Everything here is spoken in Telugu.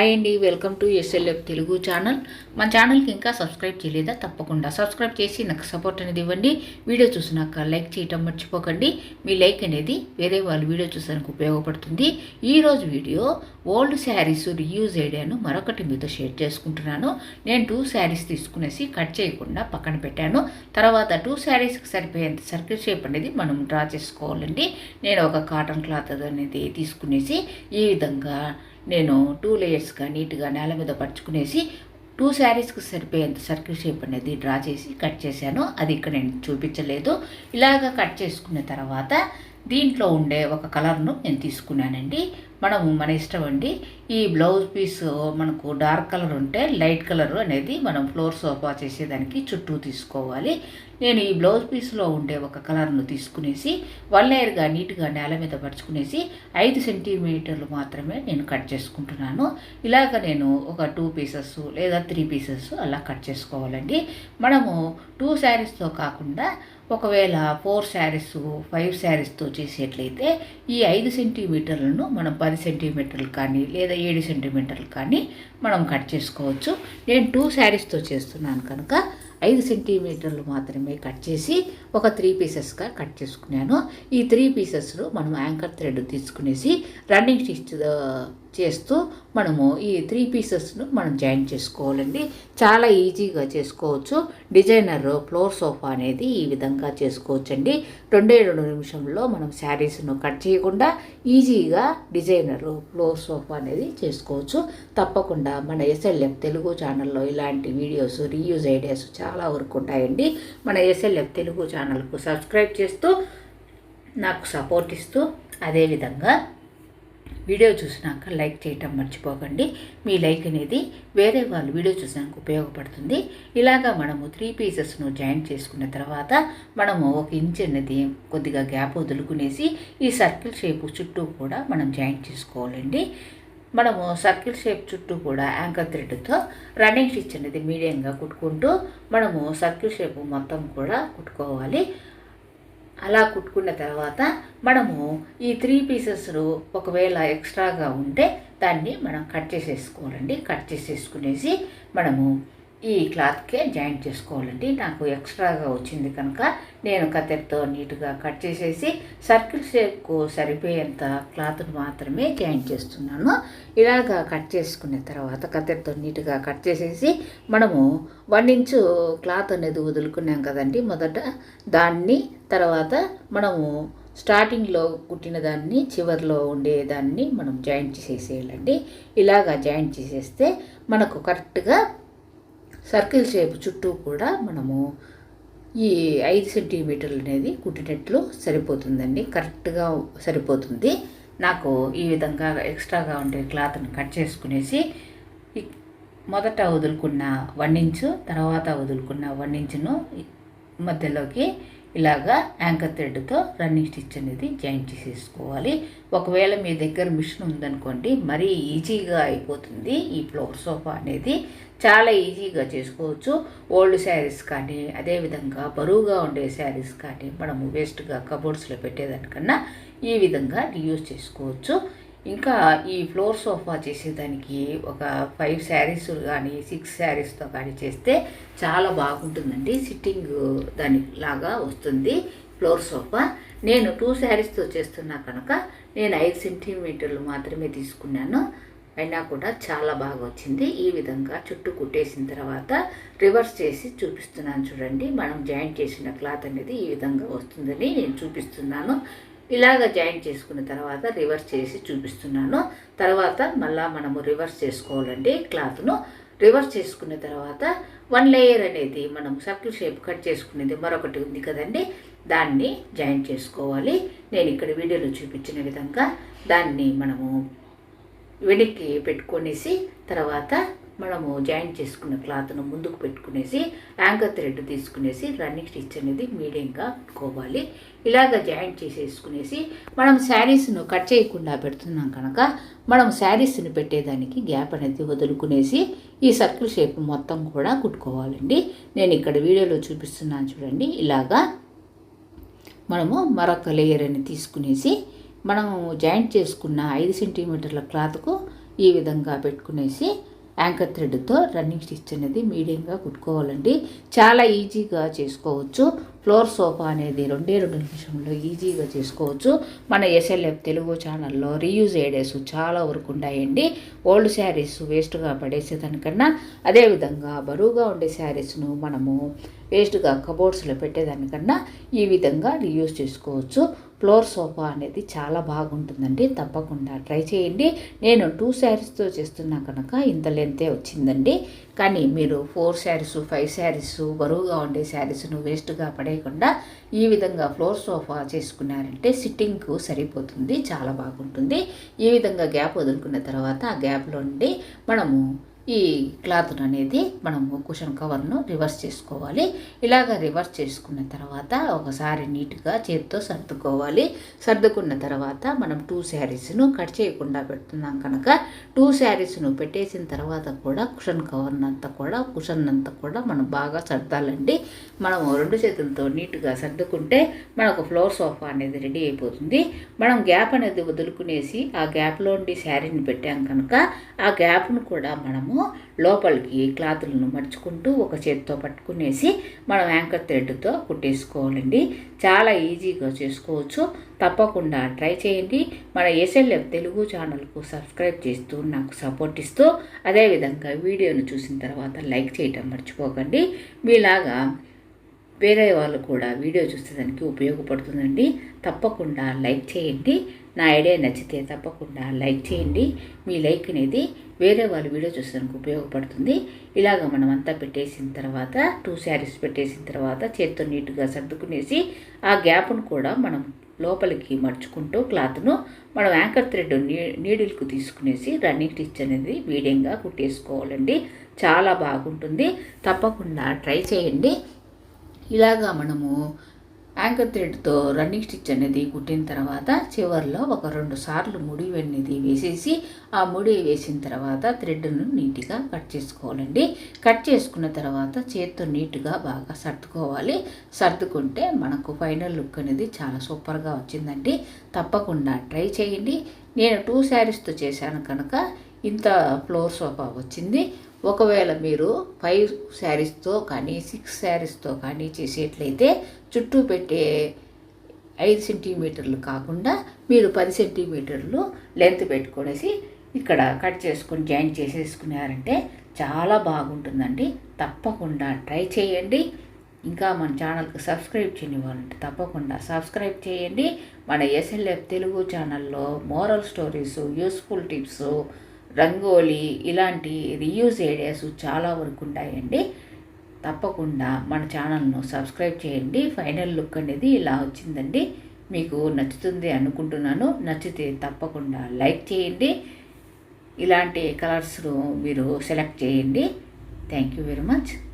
హాయ్ అండి welcome to SLF Telugu channel. మన ఛానల్కి ఇంకా సబ్స్క్రైబ్ చేయలేదా? తప్పకుండా సబ్స్క్రైబ్ చేసి నాకు సపోర్ట్ అనేది ఇవ్వండి. వీడియో చూసినాక లైక్ చేయటం మర్చిపోకండి. మీ లైక్ అనేది వేరే వాళ్ళు వీడియో చూసానికి ఉపయోగపడుతుంది. ఈరోజు వీడియో ఓల్డ్ శారీస్ రీయూజ్ ఐడియాను మరొకటి మీతో షేర్ చేసుకుంటున్నాను. నేను టూ శారీస్ తీసుకునేసి కట్ చేయకుండా పక్కన పెట్టాను. తర్వాత టూ శారీస్కి సరిపోయేంత సర్కిల్ షేప్ అనేది మనం డ్రా చేసుకోవాలండి. నేను ఒక కాటన్ క్లాత్ అనేది తీసుకునేసి ఈ విధంగా నేను టూ లేయర్స్గా నీట్గా నేల మీద పరుచుకునేసి టూ శారీస్కి సరిపోయేంత సర్కిల్ షేప్ అనేది డ్రా చేసి కట్ చేశాను. అది ఇక్కడ నేను చూపించలేదు. ఇలాగ కట్ చేసుకున్న తర్వాత దీంట్లో ఉండే ఒక కలర్ను నేను తీసుకున్నానండి. మనము మన ఇష్టం అండి. ఈ బ్లౌజ్ పీస్ మనకు డార్క్ కలర్ ఉంటే లైట్ కలర్ అనేది మనం ఫ్లోర్ సోఫా చేసేదానికి చుట్టూ తీసుకోవాలి. నేను ఈ బ్లౌజ్ పీస్లో ఉండే ఒక కలర్ను తీసుకునేసి వన్ లేయర్గా నీట్గా నేల మీద పరుచుకునేసి ఐదు సెంటీమీటర్లు మాత్రమే నేను కట్ చేసుకుంటున్నాను. ఇలాగ నేను ఒక టూ పీసెస్ లేదా త్రీ పీసెస్ అలా కట్ చేసుకోవాలండి. మనము టూ శారీస్తో కాకుండా ఒకవేళ ఫోర్ శారీస్ ఫైవ్ శారీస్తో చేసేట్లయితే ఈ ఐదు సెంటీమీటర్లను మనం పది సెంటీమీటర్లు కానీ లేదా ఏడు సెంటీమీటర్లు కానీ మనం కట్ చేసుకోవచ్చు. నేను టూ శారీస్తో చేస్తున్నాను కనుక ఐదు సెంటీమీటర్లు మాత్రమే కట్ చేసి ఒక త్రీ పీసెస్గా కట్ చేసుకున్నాను. ఈ త్రీ పీసెస్లో మనం యాంకర్ థ్రెడ్ తీసుకునేసి రన్నింగ్ స్టిచ్ చేస్తూ మనము ఈ త్రీ పీసెస్ను మనం జాయిన్ చేసుకోవాలండి. చాలా ఈజీగా చేసుకోవచ్చు. డిజైనర్ ఫ్లోర్ సోఫా అనేది ఈ విధంగా చేసుకోవచ్చండి. రెండే రెండు నిమిషంలో మనం శారీస్ను కట్ చేయకుండా ఈజీగా డిజైనర్ ఫ్లోర్ సోఫా అనేది చేసుకోవచ్చు. తప్పకుండా మన ఎస్ఎల్ఎఫ్ తెలుగు ఛానల్లో ఇలాంటి వీడియోస్ రీయూజ్ ఐడియాస్ చాలా వరకు ఉంటాయండి. మన ఎస్ఎల్ఎఫ్ తెలుగు ఛానల్కు సబ్స్క్రైబ్ చేస్తూ నాకు సపోర్ట్ ఇస్తూ అదేవిధంగా వీడియో చూసినాక లైక్ చేయటం మర్చిపోకండి. మీ లైక్ అనేది వేరే వాళ్ళు వీడియో చూసినాక ఉపయోగపడుతుంది. ఇలాగా మనము త్రీ పీసెస్ను జాయింట్ చేసుకున్న తర్వాత మనము ఒక ఇంచ్ అనేది కొద్దిగా గ్యాప్ వదులుకునేసి ఈ సర్కిల్ షేప్ చుట్టూ కూడా మనం జాయింట్ చేసుకోవాలండి. మనము సర్కిల్ షేప్ చుట్టూ కూడా యాంకర్ థ్రెడ్తో రన్నింగ్ స్టిచ్ అనేది మీడియంగా కుట్టుకుంటూ మనము సర్కిల్ షేప్ మొత్తం కూడా కుట్టుకోవాలి. అలా కుట్టుకున్న తర్వాత మనము ఈ త్రీ పీసెస్ను ఒకవేళ ఎక్స్ట్రాగా ఉంటే దాన్ని మనం కట్ చేసేసుకోవాలండి. కట్ చేసేసుకునేసి మనము ఈ క్లాత్కే జాయింట్ చేసుకోవాలండి. నాకు ఎక్స్ట్రాగా వచ్చింది కనుక నేను కత్తెరతో నీట్గా కట్ చేసేసి సర్కిల్ షేప్కు సరిపోయేంత క్లాత్ను మాత్రమే జాయింట్ చేస్తున్నాను. ఇలాగా కట్ చేసుకున్న తర్వాత కత్తెరతో నీట్గా కట్ చేసేసి మనము వన్ ఇంచు క్లాత్ అనేది వదులుకున్నాం కదండి మొదట. దాన్ని తర్వాత మనము స్టార్టింగ్లో కుట్టిన దాన్ని చివరిలో ఉండేదాన్ని మనం జాయింట్ చేసేయాలండి. ఇలాగా జాయింట్ చేసేస్తే మనకు కరెక్ట్గా సర్కిల్ షేప్ చుట్టూ కూడా మనము ఈ ఐదు సెంటీమీటర్లు అనేది కుట్టినట్లు సరిపోతుందండి. కరెక్ట్గా సరిపోతుంది. నాకు ఈ విధంగా ఎక్స్ట్రాగా ఉండే క్లాత్ని కట్ చేసుకునేసి మొదట వదులుకున్న వన్ ఇంచు తర్వాత వదులుకున్న వన్ ఇంచును మధ్యలోకి ఇలాగా యాంకర్ థ్రెడ్తో రన్నింగ్ స్టిచ్ అనేది జాయిన్ చేసేసుకోవాలి. ఒకవేళ మీ దగ్గర మిషన్ ఉందనుకోండి మరీ ఈజీగా అయిపోతుంది ఈ ఫ్లోర్ సోఫా అనేది. చాలా ఈజీగా చేసుకోవచ్చు. ఓల్డ్ శారీస్ కానీ అదేవిధంగా బరువుగా ఉండే శారీస్ కానీ మనము వేస్ట్గా కబోర్డ్స్లో పెట్టేదానికన్నా ఈ విధంగా యూజ్ చేసుకోవచ్చు. ఇంకా ఈ ఫ్లోర్ సోఫా చేసేదానికి ఒక ఫైవ్ శారీస్ కానీ సిక్స్ శారీస్తో కానీ చేస్తే చాలా బాగుంటుందండి. సిట్టింగ్ దాని లాగా వస్తుంది ఫ్లోర్ సోఫా. నేను టూ శారీస్తో చేస్తున్నా కనుక నేను ఐదు సెంటీమీటర్లు మాత్రమే తీసుకున్నాను. అయినా కూడా చాలా బాగా వచ్చింది. ఈ విధంగా చుట్టూ కుట్టేసిన తర్వాత రివర్స్ చేసి చూపిస్తున్నాను చూడండి. మనం జాయింట్ చేసిన క్లాత్ అనేది ఈ విధంగా వస్తుందని నేను చూపిస్తున్నాను. ఇలాగ జాయింట్ చేసుకున్న తర్వాత రివర్స్ చేసి చూపిస్తున్నాను. తర్వాత మళ్ళా మనము రివర్స్ చేసుకోవాలండి క్లాత్ను. రివర్స్ చేసుకున్న తర్వాత వన్ లేయర్ అనేది మనం సర్కిల్ షేప్ కట్ చేసుకునేది మరొకటి ఉంది కదండి. దాన్ని జాయిన్ చేసుకోవాలి. నేను ఇక్కడ వీడియోలో చూపించిన విధంగా దాన్ని మనము వెనక్కి పెట్టుకొనేసి తర్వాత మనము జాయింట్ చేసుకున్న క్లాత్ను ముందుకు పెట్టుకునేసి యాంకర్ థ్రెడ్ తీసుకునేసి రన్నింగ్ స్టిచ్ అనేది మీడియంగా పెట్టుకోవాలి. ఇలాగ జాయింట్ చేసేసుకునేసి మనం శారీస్ను కట్ చేయకుండా పెడుతున్నాం కనుక మనం శారీస్ని పెట్టేదానికి గ్యాప్ అనేది వదులుకునేసి ఈ సర్కిల్ షేప్ మొత్తం కూడా కుట్టుకోవాలండి. నేను ఇక్కడ వీడియోలో చూపిస్తున్నాను చూడండి. ఇలాగా మనము మరొక లేయర్ అని తీసుకునేసి మనము జాయింట్ చేసుకున్న ఐదు సెంటీమీటర్ల క్లాత్కు ఈ విధంగా పెట్టుకునేసి యాంకర్ థ్రెడ్తో రన్నింగ్ స్టిచ్ అనేది మీడియంగా కుట్టుకోవాలండి. చాలా ఈజీగా చేసుకోవచ్చు. ఫ్లోర్ సోఫా అనేది రెండే రెండు నిమిషంలో ఈజీగా చేసుకోవచ్చు. మన ఎస్ఎల్ఎఫ్ తెలుగు ఛానల్లో రీయూజ్ ఐడియాస్ చాలా వరకు ఉన్నాయండి. ఓల్డ్ శారీస్ వేస్ట్గా పడేసేదానికన్నా అదేవిధంగా బరువుగా ఉండే శారీస్ను మనము వేస్ట్గా కబోర్డ్స్లో పెట్టేదానికన్నా ఈ విధంగా రీయూజ్ చేసుకోవచ్చు. ఫ్లోర్ సోఫా అనేది చాలా బాగుంటుందండి తప్పకుండా ట్రై చేయండి. నేను టూ శారీస్తో చేస్తున్నా కనుక ఇంత లెంతే వచ్చిందండి. కానీ మీరు ఫోర్ శారీస్ ఫైవ్ శారీస్ బరువుగా ఉండే శారీస్ను వేస్ట్గా పడేయకుండా ఈ విధంగా ఫ్లోర్ సోఫా చేసుకున్నారంటే సిట్టింగ్కు సరిపోతుంది చాలా బాగుంటుంది. ఈ విధంగా గ్యాప్ వదులుకున్న తర్వాత ఆ గ్యాప్లో నుండి మనము ఈ క్లాత్ అనేది మనము కుషన్ కవర్ను రివర్స్ చేసుకోవాలి. ఇలాగ రివర్స్ చేసుకున్న తర్వాత ఒకసారి నీట్గా చేతితో సర్దుకోవాలి. సర్దుకున్న తర్వాత మనం టూ శారీస్ను కట్ చేయకుండా పెడుతున్నాం కనుక టూ శారీస్ను పెట్టేసిన తర్వాత కూడా కుషన్ కవర్ను అంతా కూడా కుషన్ అంతా కూడా మనం బాగా సర్దాలండి. మనం రెండు చేతులతో నీట్గా సర్దుకుంటే మనకు ఫ్లోర్ సోఫా అనేది రెడీ అయిపోతుంది. మనం గ్యాప్ అనేది వదులుకునేసి ఆ గ్యాప్లో ఉండి శారీని పెట్టాం కనుక ఆ గ్యాప్ను కూడా మనము లోపలికి క్లాతులను మడుచుకుంటూ ఒక చేతితో పట్టుకునేసి మనం యాంకర్ థ్రెడ్తో కుట్టేసుకోవాలండి. చాలా ఈజీగా చేసుకోవచ్చు. తప్పకుండా ట్రై చేయండి. మన ఎస్ఎల్ఎఫ్ తెలుగు ఛానల్కు సబ్స్క్రైబ్ చేస్తూ నాకు సపోర్ట్ ఇస్తూ అదేవిధంగా వీడియోను చూసిన తర్వాత లైక్ చేయటం మర్చిపోకండి. మీలాగా వేరే వాళ్ళు కూడా వీడియో చూసేదానికి ఉపయోగపడుతుందండి. తప్పకుండా లైక్ చేయండి. నా ఐడియా నచ్చితే తప్పకుండా లైక్ చేయండి. మీ లైక్ అనేది వేరే వాళ్ళు వీడియో చూసేదానికి ఉపయోగపడుతుంది. ఇలాగ మనం అంతా పెట్టేసిన తర్వాత టూ శారీస్ పెట్టేసిన తర్వాత చేత్తో నీట్గా సర్దుకునేసి ఆ గ్యాప్ను కూడా మనం లోపలికి మడుచుకుంటూ క్లాత్ను మనం యాంకర్ థ్రెడ్ నీ నీడిల్కు తీసుకునేసి రన్నింగ్ స్టిచ్ అనేది మీడియంగా కుట్టేసుకోవాలండి. చాలా బాగుంటుంది. తప్పకుండా ట్రై చేయండి. ఇలాగా మనము యాంకర్ థ్రెడ్తో రన్నింగ్ స్టిచ్ అనేది కుట్టిన తర్వాత చివరిలో ఒక రెండు సార్లు ముడి అనేది వేసేసి ఆ ముడి వేసిన తర్వాత థ్రెడ్ను నీట్గా కట్ చేసుకోవాలండి. కట్ చేసుకున్న తర్వాత చేత్తో నీట్గా బాగా సర్దుకోవాలి. సర్దుకుంటే మనకు ఫైనల్ లుక్ అనేది చాలా సూపర్గా వచ్చిందండి. తప్పకుండా ట్రై చేయండి. నేను టూ శారీస్తో చేశాను కనుక ఇంత ఫ్లోర్ సోఫా వచ్చింది. ఒకవేళ మీరు ఫైవ్ శారీస్తో కానీ సిక్స్ శారీస్తో కానీ చేసేట్లయితే చుట్టూ పెట్టే ఐదు సెంటీమీటర్లు కాకుండా మీరు పది సెంటీమీటర్లు లెంత్ పెట్టుకునేసి ఇక్కడ కట్ చేసుకొని జాయిన్ చేసేసుకున్నారంటే చాలా బాగుంటుందండి. తప్పకుండా ట్రై చేయండి. ఇంకా మన ఛానల్కి సబ్స్క్రైబ్ చేయని వాళ్ళంటే తప్పకుండా సబ్స్క్రైబ్ చేయండి. మన ఎస్ఎల్ఎఫ్ తెలుగు ఛానల్లో moral stories useful tips rangoli ఇలాంటి రీయూజ్ ఐడియాస్ చాలా వరకు ఉంటాయండి. తప్పకుండా మన ఛానల్ను సబ్స్క్రైబ్ చేయండి. ఫైనల్ లుక్ అనేది ఇలా వచ్చిందండి. మీకు నచ్చుతుంది అనుకుంటున్నాను. నచ్చితే తప్పకుండా లైక్ చేయండి. ఇలాంటి కలర్స్ మీరు సెలెక్ట్ చేయండి. Thank you very much.